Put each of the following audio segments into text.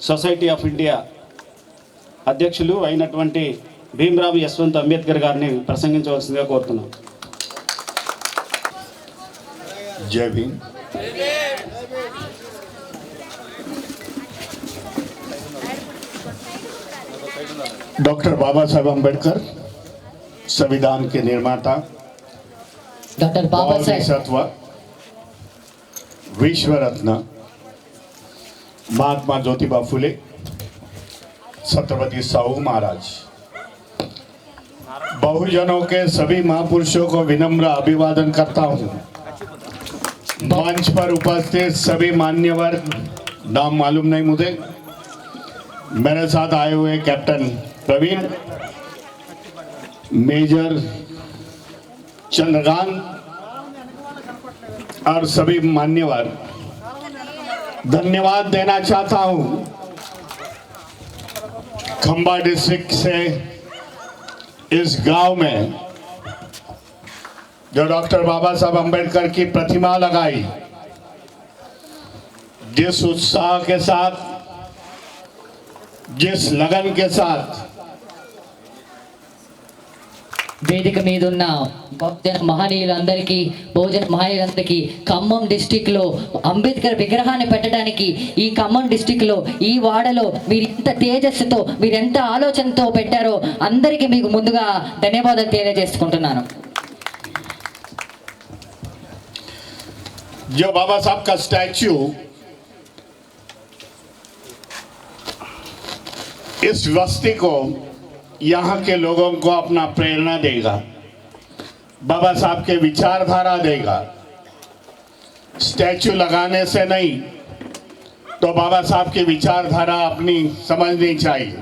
Society of India అధ్యక్షులు అయినటువంటి భీమరావు యశ్వంత్ అంబేద్కర్ గారిని ప్రసంగించవలసిందిగా కోరుతున్నాం जय भीम डॉक्टर बाबा साहेब अम्बेडकर संविधान के निर्माता డాక్టర్ బాబాసాహెబ్ सत्व विश्व रत्न महात्मा ज्योतिबा फुले, छत्रपति साहू महाराज। बहुजनों के सभी महापुरुषों को विनम्र अभिवादन करता हूँ। मंच पर उपस्थित सभी मान्यवर नाम मालूम नहीं मुझे। मेरे साथ आए हुए कैप्टन प्रवीण, मेजर चंद्रकांत और सभी मान्यवर धन्यवाद देना चाहता हूँ। खंबा डिस्ट्रिक्ट से इस गाँव में जो डॉक्टर बाबा साहब अंबेडकर की प्रतिमा लगाई, जिस उत्साह के साथ, जिस लगन के साथ వేదిక మీద ఉన్న భక్తుల మహనీయులందరికీ భోజన మహనీయులందరికీ ఖమ్మం డిస్టిక్ లో అంబేద్కర్ విగ్రహాన్ని పెట్టడానికి ఈ ఖమ్మం డిస్టిక్ లో ఈ వాడలో మీరు ఎంత తేజస్సుతో మీరు ఎంత ఆలోచనతో పెట్టారో అందరికీ మీకు ముందుగా ధన్యవాదాలు తెలియజేసుకుంటున్నాను जो बाबा साहब का स्टैच्यू इस बस्ती को यहाँ के लोगों को अपना प्रेरणा देगा। बाबा साहब के विचारधारा देगा। स्टैच्यू लगाने से नहीं तो बाबा साहब की विचारधारा अपनी समझनी चाहिए।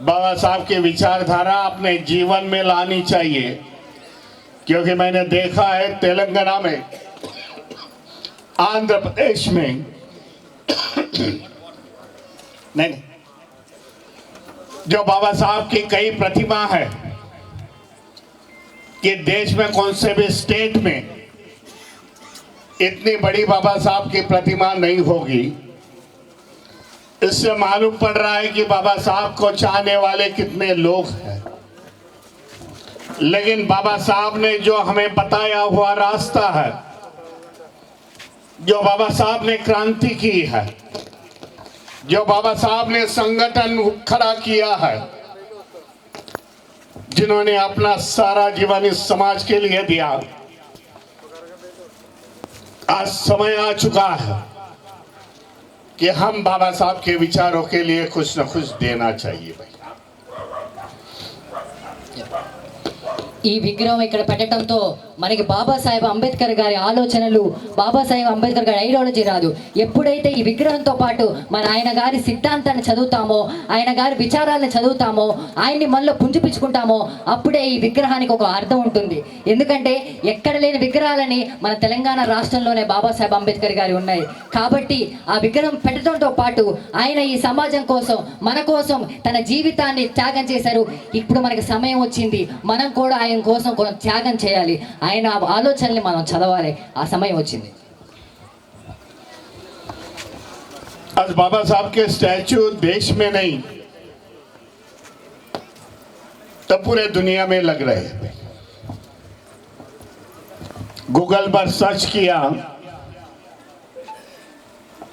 बाबा साहब की विचारधारा अपने जीवन में लानी चाहिए। क्योंकि मैंने देखा है, तेलंगाना में, आंध्र प्रदेश में, नहीं जो बाबा साहब की कई प्रतिमा है, कि देश में कौन से भी स्टेट में इतनी बड़ी बाबा साहब की प्रतिमा नहीं होगी। इससे मालूम पड़ रहा है कि बाबा साहब को चाहने वाले कितने लोग हैं। लेकिन बाबा साहब ने जो हमें बताया हुआ रास्ता है, जो बाबा साहब ने क्रांति की है जो बाबा साहब ने संगठन खड़ा किया है, जिन्होंने अपना सारा जीवन इस समाज के लिए दिया। आज समय आ चुका है कि हम बाबा साहब के विचारों के लिए कुछ ना कुछ देना चाहिए। भाई ఈ విగ్రహం ఇక్కడ పెట్టడంతో మనకి బాబాసాహెబ్ అంబేద్కర్ గారి ఆలోచనలు బాబాసాహెబ్ అంబేద్కర్ గారి ఐడియాలజీ రాదు. ఎప్పుడైతే ఈ విగ్రహంతో పాటు మన ఆయన గారి సిద్ధాంతాన్ని చదువుతామో ఆయన గారి విచారాలను చదువుతామో ఆయన్ని మనలో పుంజుపించుకుంటామో అప్పుడే ఈ విగ్రహానికి ఒక అర్థం ఉంటుంది. ఎందుకంటే ఎక్కడ లేని విగ్రహాలని మన తెలంగాణ రాష్ట్రంలోనే బాబాసాహెబ్ అంబేద్కర్ గారి ఉన్నాయి. కాబట్టి ఆ విగ్రహం పెట్టడంతో పాటు ఆయన ఈ సమాజం కోసం మన కోసం తన జీవితాన్ని త్యాగం చేశారు. ఇప్పుడు మనకి సమయం వచ్చింది. మనం కూడా ఆయన కోసం కొంచెం త్యాగం చేయాలి ఆయన ఆలోచనల్ని మనం చదవాలి ఆ సమయం వచ్చింది आज बाबा साहब के स्टैचू देश में नहीं तो पूरे दुनिया में लग रहे हैं गूगल पर सर्च किया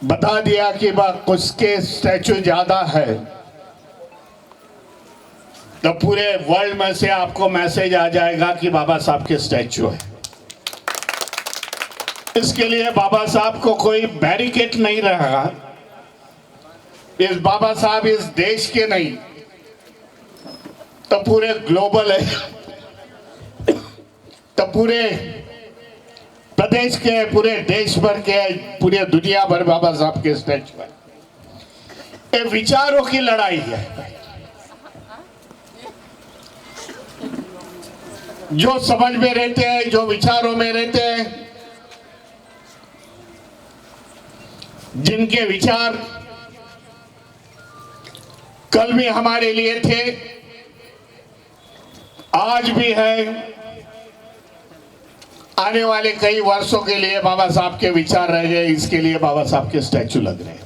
बता दिया कि बा उसके स्टैचू ज्यादा है तो पूरे वर्ल्ड में से आपको मैसेज आ जाएगा कि बाबा साहब के स्टैचू है। इसके लिए बाबा साहब को कोई बैरिकेड नहीं रहेगा इस बाबा साहब इस देश के नहीं तो पूरे ग्लोबल है। तो पूरे प्रदेश के, पूरे देश भर के, पूरे दुनिया भर बाबा साहब के स्टैचू है। ये विचारों की लड़ाई है। जो समझ में रहते हैं, जो विचारों में रहते हैं, जिनके विचार कल भी हमारे लिए थे, आज भी है। आने वाले कई वर्षों के लिए बाबा साहब के विचार रह गए, इसके लिए बाबा साहब के स्टैचू लग रहे हैं।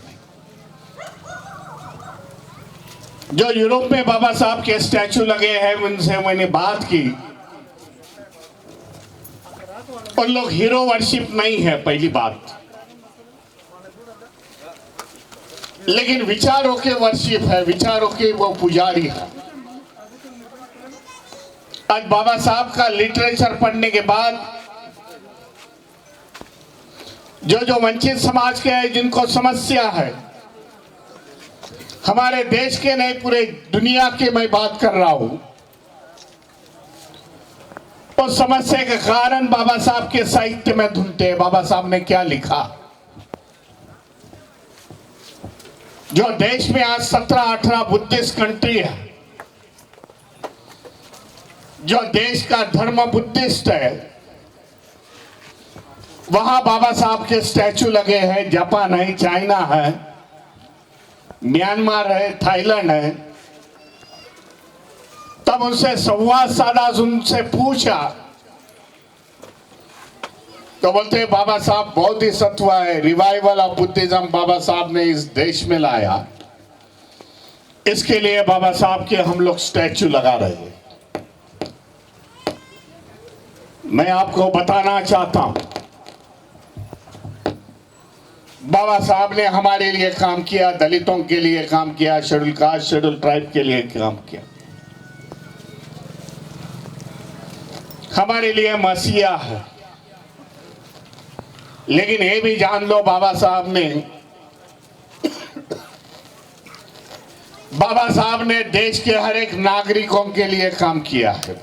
जो यूरोप में बाबा साहब के स्टैचू लगे हैं, उनसे मैंने बात की। उन लोग हीरो वर्शिप नहीं है, पहली बात। लेकिन विचारों के वर्शिप है, विचारों के वो पुजारी है। आज बाबा साहब का लिटरेचर पढ़ने के बाद जो जो वंचित समाज के हैं, जिनको समस्या है, हमारे देश के नहीं, पूरे दुनिया के मैं बात कर रहा हूँ। उस समस्या के कारण बाबा साहब के साहित्य में ढूंढते हैं। बाबा साहब ने क्या लिखा? जो देश में आज सत्रह अठारह बुद्धिस्ट कंट्री है, जो देश का धर्म बुद्धिस्ट है, वहाँ बाबा साहब के स्टैचू लगे हैं। जापान है, चाइना है, म्यांमार है, थाईलैंड है तब उनसे संवाद साधा उनसे पूछा तो बोलते बाबा साहब, बहुत ही सत्व है। रिवाइवल ऑफ़ बुद्धिज्म बाबा साहब ने इस देश में लाया। इसके लिए बाबा साहब के हम लोग स्टैचू लगा रहे हैं। मैं आपको बताना चाहता हूँ। बाबा साहब ने हमारे लिए काम किया, दलितों के लिए काम किया, शेड्यूल कास्ट, शेड्यूल ट्राइब के लिए काम किया। हमारे लिए मसीहा है। लेकिन ये भी जान लो, बाबा साहब ने, बाबा साहब ने देश के हर एक नागरिकों के लिए काम किया है।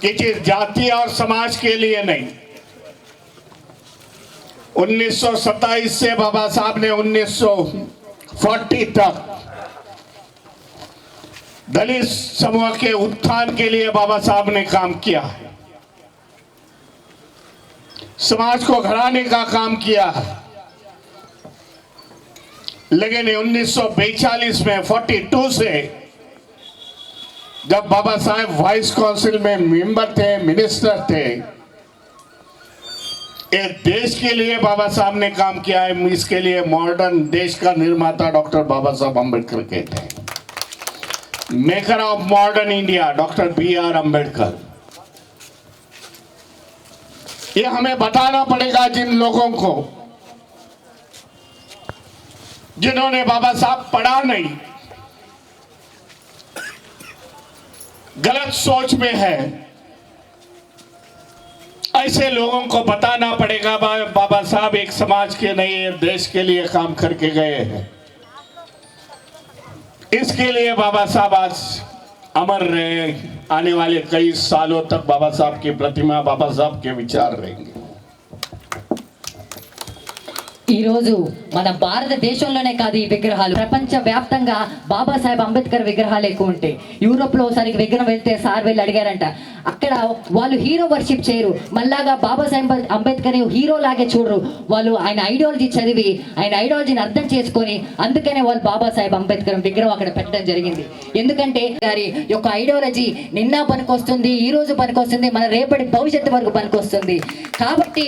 किसी जाति और समाज के लिए नहीं। 1927 से बाबा साहब ने 1940 तक दलित समूह के उत्थान के लिए बाबा साहब ने काम किया। समाज को घराने का काम किया। लेकिन 1942 में 42 से, जब बाबा साहेब वाइस काउंसिल में मेंबर थे, मिनिस्टर थे, एक देश के लिए बाबा साहब ने काम किया है, इसके लिए मॉडर्न देश का निर्माता डॉक्टर बाबा साहब अंबेडकर कहते हैं maker of modern India doctor B R Ambedkar ये हमें बताना पड़ेगा जिन लोगों को जिन्होंने बाबा साहब पढ़ा नहीं, गलत सोच में है। ऐसे लोगों को बताना पड़ेगा बाबा साहब एक समाज के नहीं देश के लिए काम करके गए हैं। इसके लिए बाबा साहब आज अमर रहे आने वाले कई सालों तक बाबा साहब की प्रतिमा बाबा साहब के विचार रहेंगे ఈ రోజు మన భారతదేశంలోనే కాదు ఈ విగ్రహాలు ప్రపంచ వ్యాప్తంగా బాబాసాహెబ్ అంబేద్కర్ విగ్రహాలు ఎక్కువ ఉంటాయి యూరోప్ లో ఒకసారి విగ్రహం వెళ్తే సార్ వెళ్ళి అడిగారంట అక్కడ వాళ్ళు హీరో వర్షిప్ చేయరు. మళ్ళాగా బాబాసాహెబ్ అంబేద్కర్ హీరో లాగే చూడరు. వాళ్ళు ఆయన ఐడియాలజీ చదివి ఆయన ఐడియాలజీని అర్థం చేసుకొని అందుకనే వాళ్ళు బాబాసాహెబ్ అంబేద్కర్ విగ్రహం అక్కడ పెట్టడం జరిగింది. ఎందుకంటే గారి యొక్క ఐడియాలజీ నిన్న పనికొస్తుంది ఈ రోజు పనికొస్తుంది మన రేపటి భవిష్యత్తు వరకు పనికొస్తుంది. కాబట్టి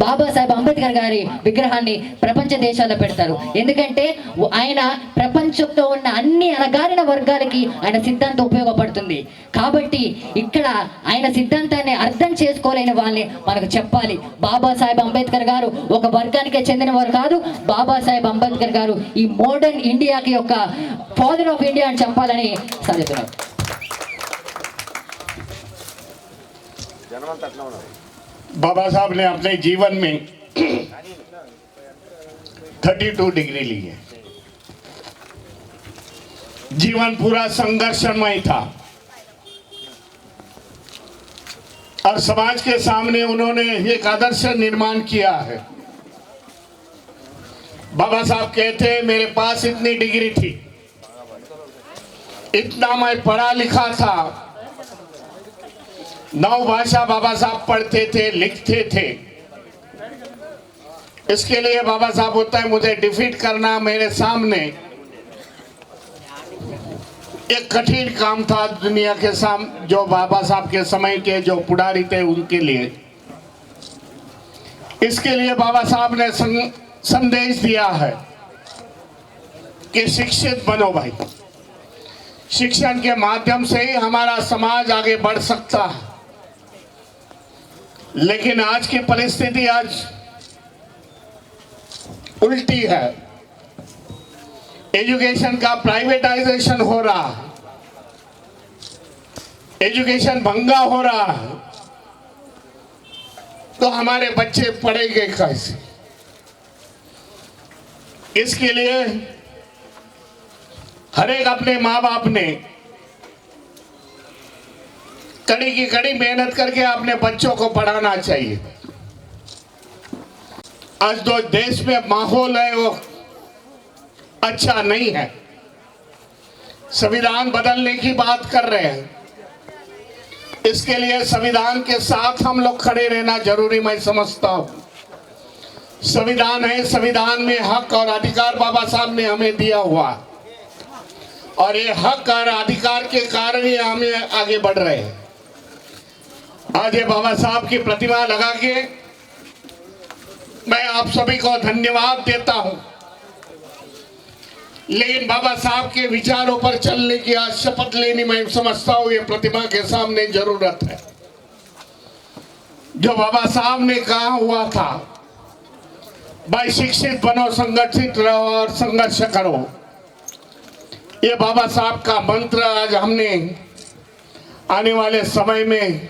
బాబాసాహెబ్ అంబేద్కర్ గారి విగ్రహాన్ని ప్రపంచ దేశాల్లో పెడతారు. ఎందుకంటే ఆయన ప్రపంచంలో ఉన్న అన్ని అనగారిన వర్గాలకి ఆయన సిద్ధాంతం ఉపయోగపడుతుంది. కాబట్టి ఇక్కడ ఆయన సిద్ధాంతాన్ని అర్థం చేసుకోలేని వాళ్ళని మనకు చెప్పాలి బాబాసాహెబ్ అంబేద్కర్ గారు ఒక వర్గానికే చెందినవారు కాదు బాబాసాహెబ్ అంబేద్కర్ గారు ఈ మోడర్న్ ఇండియాకి యొక్క ఫాదర్ ఆఫ్ ఇండియా అని చెప్పాలని సాధిస్తున్నారు बाबा साहब ने अपने जीवन में 32 डिग्री ली है जीवन पूरा संघर्षमय था और समाज के सामने उन्होंने एक आदर्श निर्माण किया है। बाबा साहब कहते हैं, मेरे पास इतनी डिग्री थी, इतना मैं पढ़ा लिखा था। नौ भाषा बाबा साहब पढ़ते थे, लिखते थे। इसके लिए बाबा साहब होता है, मुझे डिफीट करना मेरे सामने। एक कठिन काम था दुनिया के साम, जो बाबा साहब के समय के, जो पुडारी थे उनके लिए। इसके लिए बाबा साहब ने संदेश दिया है कि शिक्षित बनो भाई। शिक्षण के माध्यम से ही हमारा समाज आगे बढ़ सकता है। लेकिन आज की परिस्थिति आज उल्टी है। एजुकेशन का प्राइवेटाइजेशन हो रहा। एजुकेशन भंगा हो रहा। तो हमारे बच्चे पढ़ेंगे कैसे? इसके लिए हर एक अपने माँ बाप ने कड़ी की कड़ी मेहनत करके अपने बच्चों को पढ़ाना चाहिए। आज जो देश में माहौल है, वो अच्छा नहीं है। संविधान बदलने की बात कर रहे हैं। इसके लिए संविधान के साथ हम लोग खड़े रहना ज़रूरी, मैं समझता हूँ। संविधान है, संविधान में हक और अधिकार बाबा साहब ने हमें दिया हुआ और ये हक और अधिकार के कारण ही हमें आगे बढ़ रहे हैं। आज ये बाबा साहब की प्रतिमा लगा के मैं आप सभी को धन्यवाद देता हूँ। लेकिन बाबा साहब के विचारों पर चलने की आज शपथ लेनी मैं समझता हूँ ये प्रतिमा के सामने ज़रूरत है। जो बाबा साहब ने कहा हुआ था, भाई शिक्षित बनो, संगठित रहो और संघर्ष करो। ये बाबा साहब का मंत्र आज हमने आने वाले समय में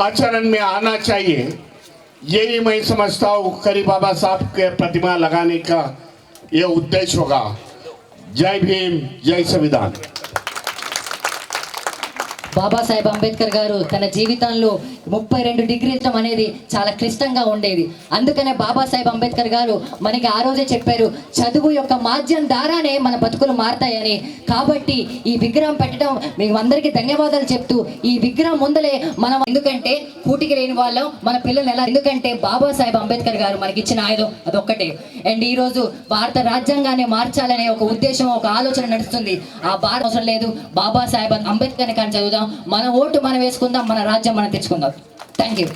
आचरण में आना चाहिए। यही मैं समझता हूँ करी बाबा साहब के प्रतिमा लगाने का ये उद्देश्य होगा जय भीम जय संविधान. బాబాసాహెబ్ అంబేద్కర్ గారు తన జీవితంలో ముప్పై రెండు డిగ్రీలతో అనేది చాలా క్లిష్టంగా ఉండేది. అందుకనే బాబాసాహెబ్ అంబేద్కర్ గారు మనకి ఆ రోజే చెప్పారు చదువు యొక్క మాధ్యం ద్వారానే మన బతుకులు మారతాయని. కాబట్టి ఈ విగ్రహం పెట్టడం మీకు అందరికీ ధన్యవాదాలు చెప్తూ ఈ విగ్రహం ముందలే మనం ఎందుకంటే కూటికి లేని వాళ్ళం మన పిల్లలు ఎలా ఎందుకంటే బాబాసాహెబ్ అంబేద్కర్ గారు మనకి ఇచ్చిన ఆయుధం అదొక్కటే. అండ్ ఈ రోజు భారత రాజ్యాంగాన్ని మార్చాలనే ఒక ఉద్దేశం ఒక ఆలోచన నడుస్తుంది. ఆ భారత అవసరం లేదు బాబాసాహెబ్ అంబేద్కర్ కానీ చదువుదాం మన ఓటు మనం వేసుకుందాం. మన రాజ్యం మనం తెచ్చుకుందాం. Thank you